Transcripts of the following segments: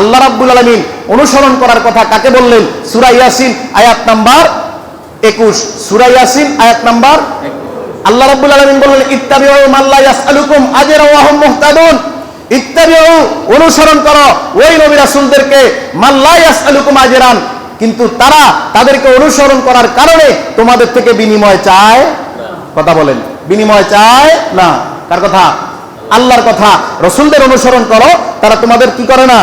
আল্লাহ রাব্বুল আলামিন অনুসরণ করার কথা কাকে বললেন? সূরা ইয়াসিন, আয়াত নাম্বার 21 সূরা ইয়াসিন, আয়াত নাম্বার আল্লাহ রাব্বুল আলামিন বললেন, ইত্তাবিউ মান লা ইয়াসআলুকুম আজরা মুহতাদুন। ইত্তাবিউ, অনুসরণ করো ওই নবী রাসূলদেরকে লা ইয়াসআলুকুম আজরান। কিন্তু তারা তাদেরকে অনুসরণ করার কারণে তোমাদের থেকে বিনিময় চায় কথা বলেন। বিনিময় চায় না। কার কথা? আল্লাহর কথা। রসুলদের অনুসরণ করো, তারা তোমাদের কি করে না?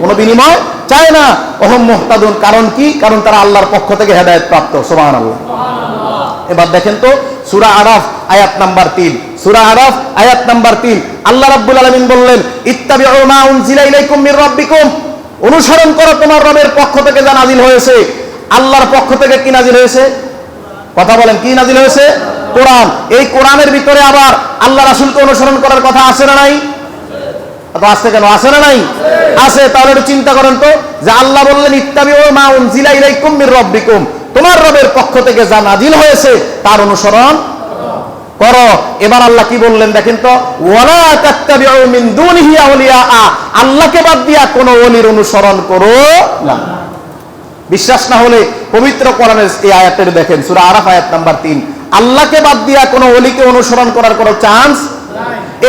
কোনো বিনিময় চায় না। অহম মোহতাদুন, কারণ কি? কারণ তারা আল্লাহর পক্ষ থেকে হেদায়ত প্রাপ্ত। সোমান আল্লাহ এবার দেখেন তো, সুরা আরাফ, আয়াত নাম্বার তিন। সুরা আরাফ, আয়াত নাম্বার তিন। আল্লাহ রাব্বুল আলামিন বললেন, ইত্তাবিউ মা উনজিলা ইলাইকুম মির রাব্বিকুম। অনুসরণ করো, তোমার রবের পক্ষ থেকে যা নাজিল হয়েছে। আল্লাহর পক্ষ থেকে কি নাজিল হয়েছে? কথা বলেন, কি নাজিল হয়েছে? কোরআন। এই কোরআনের ভিতরে আবার আল্লাহ রাসূলকে অনুসরণ করার কথা আছে না নাই? কেন? না নাই? তাহলে চিন্তা করেন তো, যে আল্লাহ বললেন, ইত্তাবিউ মা তোমার রবের পক্ষ থেকে যা নাজিল হয়েছে, তার অনুসরণ করো। এবার আল্লাহ কি বললেন দেখেন তো আল্লাহকে বাদ দিয়া অনুসরণ করো না। বিশ্বাস না হলে পবিত্র কোরআনের এই আয়াতের দেখেন। সূরা আরাফ আয়াত নাম্বার 3 আল্লাহকে বাদ দিয়া কোনো ওলিকে অনুসরণ করার কোনো চান্স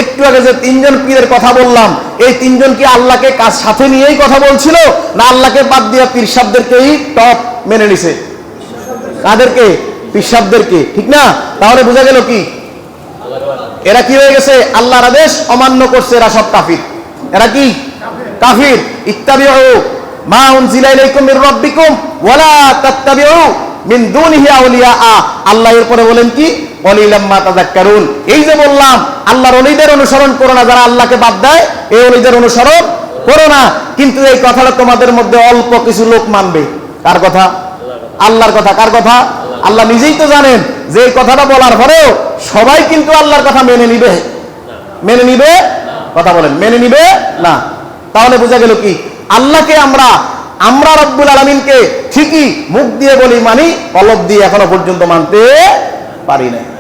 একটু আগে যে তিনজন পীরের কথা বললাম, এই তিনজন কি আল্লাহকে কাজ সাথে নিয়েই কথা বলছিল, না আল্লাহকে বাদ দিয়া পীর সাহেবদেরকেই টপ মেনে নিছে? কাদেরকে? পীর সাহেবদেরকে। ঠিক না? তাহলে বোঝা গেল কি? এরা কি হয়ে গেছে? আল্লাহর আদেশ অমান্য করছে এরা সব কাফির। এরা কি? কাফির। ইত্তাবিউ মা উনজিলা ইলাইকুম মির রাব্বিকুম ওয়ালা তাত্তাবিউ মিন দুনিহি আউলিয়া আল্লাহ এরপরে বলেন কি? কলিলাম মা তাযাক্কারুন। এই যে বললাম আল্লাহর ওলিদের অনুসরণ করো না, যারা আল্লাহকে বাদ দেয়, এই ওলিদের অনুসরণ করো না। কিন্তু এই কথাটা তোমাদের মধ্যে অল্প কিছু লোক মানবে। কার কথা? আল্লাহর কথা। কার কথা? আল্লাহ নিজেই তো জানেন যে এই কথাটা বলার পরেও সবাই কিন্তু আল্লাহর কথা মেনে নিবে। মেনে নিবে? কথা বলেন। মেনে নিবে? না। তাহলে বোঝা গেল কি? আল্লাহকে আমরা আমরা রব্বুল আলমিনকে ঠিকই মুখ দিয়ে বলি মানি, কলব দিয়ে এখনও পর্যন্ত মানতে পারি না